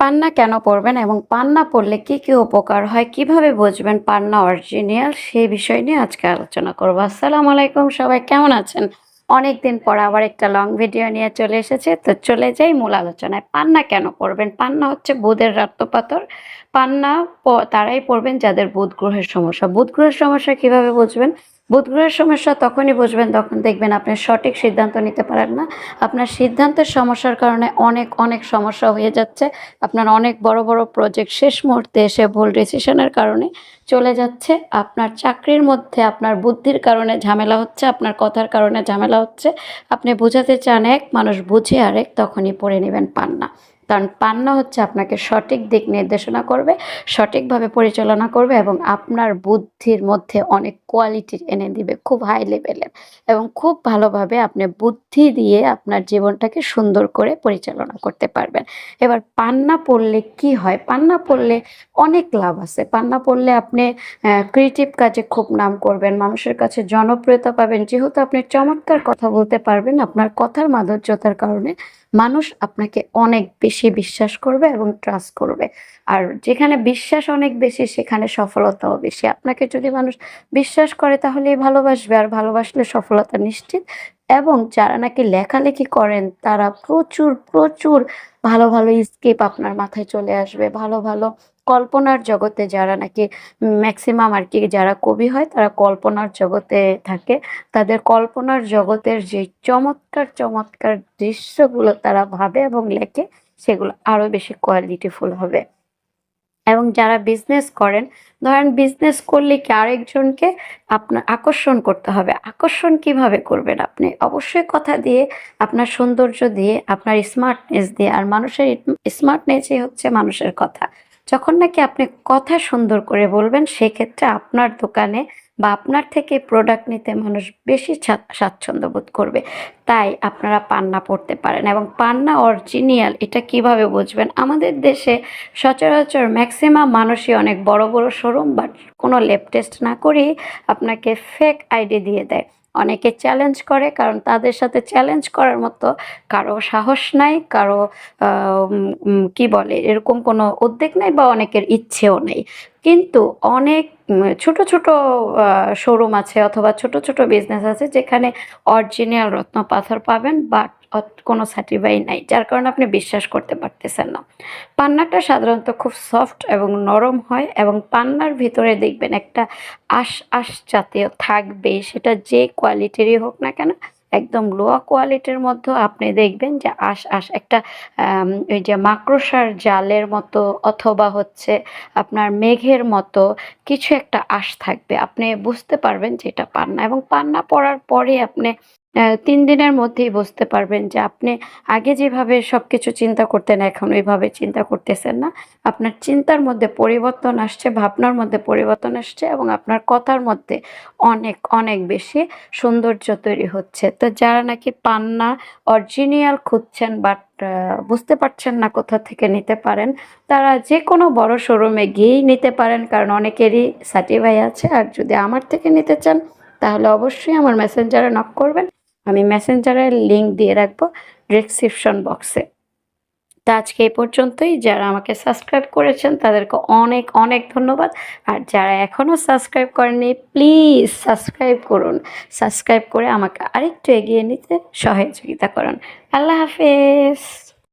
পান্না কেন পড়বেন এবং পান্না পড়লে কি কি উপকার হয়, কীভাবে বুঝবেন পান্না অরিজিনাল সেই বিষয় নিয়ে আজকে আলোচনা করব। আসসালামু আলাইকুম, সবাই কেমন আছেন? অনেক দিন পর আবার একটা লং ভিডিও নিয়ে চলে এসেছে, তো চলে যাই মূল আলোচনায়। পান্না কেন পড়বেন? পান্না হচ্ছে বুধের রক্তপাতর পান্না তারাই পড়বেন যাদের বুধ গ্রহের সমস্যা। বুধ গ্রহের সমস্যা কীভাবে বুঝবেন? বুধ গ্রহের সমস্যা তখনই বুঝবেন তখন দেখবেন আপনি সঠিক সিদ্ধান্ত নিতে পারেন না। আপনার সিদ্ধান্তের সমস্যার কারণে অনেক অনেক সমস্যা হয়ে যাচ্ছে। আপনার অনেক বড় বড় প্রজেক্ট শেষ মুহূর্তে এসে ভুল ডিসিশনের কারণে চলে যাচ্ছে। আপনার চাকরির মধ্যে আপনার বুদ্ধির কারণে ঝামেলা হচ্ছে, আপনার কথার কারণে ঝামেলা হচ্ছে। আপনি বোঝাতে চান, এক মানুষ বুঝে আরেক তখনই পড়ে নেবেন পান্না কারণ পান্না হচ্ছে আপনাকে সঠিক দিক নির্দেশনা করবে, সঠিকভাবে পরিচালনা করবে এবং আপনার বুদ্ধির মধ্যে অনেক কোয়ালিটি এনে দিবে খুব হাই লেভেলের এবং খুব ভালোভাবে আপনি বুদ্ধি দিয়ে আপনার জীবনটাকে সুন্দর করে পরিচালনা করতে পারবেন। এবার পান্না পড়লে কি হয়? পান্না পড়লে অনেক লাভ আছে। পান্না পড়লে আপনি ক্রিয়েটিভ কাজে খুব নাম করবেন, মানুষের কাছে জনপ্রিয়তা পাবেন। যেহেতু আপনি চমৎকার কথা বলতে পারবেন, আপনার কথার মাধুর্যতার কারণে মানুষ আপনাকে অনেক বেশি বিশ্বাস করবে এবং ট্রাস্ট করবে। আর যেখানে বিশ্বাস অনেক বেশি, সেখানে সফলতাও বেশি। আপনাকে যদি মানুষ বিশ্বাস করে তাহলে ভালোবাসবে। আর ভালোবাসলে সফলতা নিশ্চিত। এবং যারা নাকি লেখালেখি করেন, তারা প্রচুর প্রচুর ভালো ভালো স্কেপ আপনার মাথায় চলে আসবে। ভালো ভালো কল্পনার জগতে যারা নাকি ম্যাক্সিমাম আর কি যারা কবি হয়, তারা কল্পনার জগতে থাকে। তাদের কল্পনার জগতের যে চমৎকার চমৎকার দৃশ্যগুলো তারা ভাবে এবং লেখে, সেগুলো আরও বেশি কোয়ালিটিফুল হবে। এবং যারা বিজনেস করেন, ধরেন বিজনেস করলে কি আরেকজনকে আপনার আকর্ষণ করতে হবে? আকর্ষণ কীভাবে করবেন আপনি? অবশ্যই কথা দিয়ে, আপনার সৌন্দর্য দিয়ে, আপনার স্মার্টনেস দিয়ে। আর মানুষের স্মার্টনেসই হচ্ছে মানুষের কথা। যখন নাকি আপনি কথা সুন্দর করে বলবেন, সেক্ষেত্রে আপনার দোকানে বা আপনার থেকে প্রোডাক্ট নিতে মানুষ বেশি স্বাচ্ছন্দ্য বোধ করবে। তাই আপনারা পান্না পড়তে পারেন এবং পান্না অরিজিনিয়াল এটা কীভাবে বুঝবেন? আমাদের দেশে সচরাচর ম্যাক্সিমাম মানুষই অনেক বড় বড় শোরুম বাট কোনো ল্যাব টেস্ট না করেই আপনাকে ফেক আইডি দিয়ে দেয়। অনেকে চ্যালেঞ্জ করে, কারণ তাদের সাথে চ্যালেঞ্জ করার মতো কারও সাহস নাই, কারও কি বলে, এরকম কোনো উদ্যোগ নাই বা অনেকের ইচ্ছেও নেই। কিন্তু অনেক ছোট ছোট শোরুম আছে অথবা ছোট ছোট বিজনেস আছে যেখানে অরিজিনাল রত্ন পাথর পাবেন বাট কোনো স্যাটিফাই নাই, যার কারণে আপনি বিশ্বাস করতে পারতেছেন না। পান্নাটা সাধারণত খুব সফট এবং নরম হয় এবং পান্নার ভিতরে দেখবেন একটা আশ আশ জাতীয় থাকবে, সেটা যে কোয়ালিটিরই হোক না কেন, একদম লোয়া কোয়ালিটির মধ্যেও আপনি দেখবেন যে আশ আশ একটা ওই যে মাকড়সার জালের মতো অথবা হচ্ছে আপনার মেঘের মতো কিছু একটা আশ থাকবে। আপনি বুঝতে পারবেন যে এটা পান্না এবং পান্না পড়ার পরে আপনি তিন দিনের মধ্যেই বুঝতে পারবেন যে আপনি আগে যেভাবে সব কিছু চিন্তা করতেন, এখন ওইভাবে চিন্তা করতেছেন না। আপনার চিন্তার মধ্যে পরিবর্তন আসছে, ভাবনার মধ্যে পরিবর্তন আসছে এবং আপনার কথার মধ্যে অনেক অনেক বেশি সৌন্দর্য তৈরি হচ্ছে। তো যারা নাকি পান্না অরিজিনিয়াল খুঁজছেন বাট বুঝতে পারছেন না কোথা থেকে নিতে পারেন, তারা যে কোনো বড় শোরুমে গিয়েই নিতে পারেন, কারণ অনেকেরই সার্টিফাই আছে। আর যদি আমার থেকে নিতে চান, তাহলে অবশ্যই আমার মেসেঞ্জারে নক করবেন। আমি মেসেঞ্জারের লিঙ্ক দিয়ে রাখব ডিসক্রিপশন বক্সে তো আজকে এই পর্যন্তই। যারা আমাকে সাবস্ক্রাইব করেছেন, তাদেরকে অনেক অনেক ধন্যবাদ। আর যারা এখনও সাবস্ক্রাইব করেনি প্লিজ সাবস্ক্রাইব করুন। সাবস্ক্রাইব করে আমাকে আরেকটু এগিয়ে নিতে সহযোগিতা করুন। আল্লাহ হাফেজ!